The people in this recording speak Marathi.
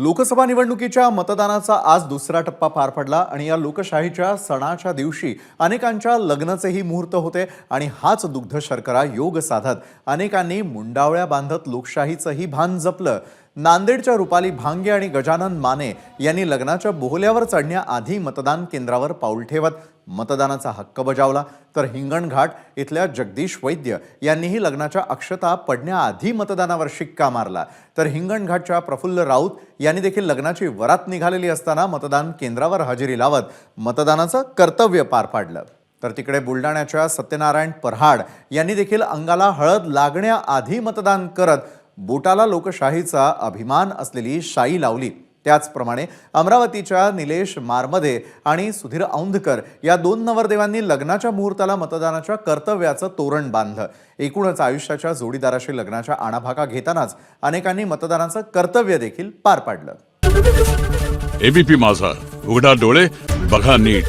लोकसभा निवडणुकीच्या मतदानाचा आज दुसरा टप्पा पार पडला आणि या लोकशाहीच्या सणाच्या दिवशी अनेकांच्या लग्नाचेही मुहूर्त होते आणि हाच दुग्ध शर्करा योग साधत. अनेकांनी मुंडावळ्या बांधत लोकशाहीचंही भान जपलं. नांदेडच्या रुपाली भांगे आणि गजानन माने यांनी लग्नाच्या बोहल्यावर चढण्याआधी मतदान केंद्रावर पाऊल ठेवत मतदानाचा हक्क बजावला. तर हिंगणघाट इथल्या जगदीश वैद्य यांनीही लग्नाच्या अक्षता पडण्याआधी मतदानावर शिक्का मारला. तर हिंगणघाटच्या प्रफुल्ल राऊत यांनी देखील लग्नाची वरात निघालेली असताना मतदान केंद्रावर हजेरी लावत मतदानाचं कर्तव्य पार पाडलं. तर तिकडे बुलढाण्याच्या सत्यनारायण परहाड यांनी देखील अंगाला हळद लागण्याआधी मतदान करत बोटाला लोकशाहीचा अभिमान असलेली शाई लावली. त्याचप्रमाणे अमरावतीच्या निलेश मारमदे आणि सुधीर औंधकर या दोन नवरदेवांनी लग्नाच्या मुहूर्ताला मतदानाच्या कर्तव्याचं तोरण बांधलं. एकूणच आयुष्याच्या जोडीदाराशी लग्नाच्या आणाभाका घेतानाच अनेकांनी मतदानाचं कर्तव्य देखील पार पाडलं. एबीपी माझा. उघडा डोळे बघा नीट.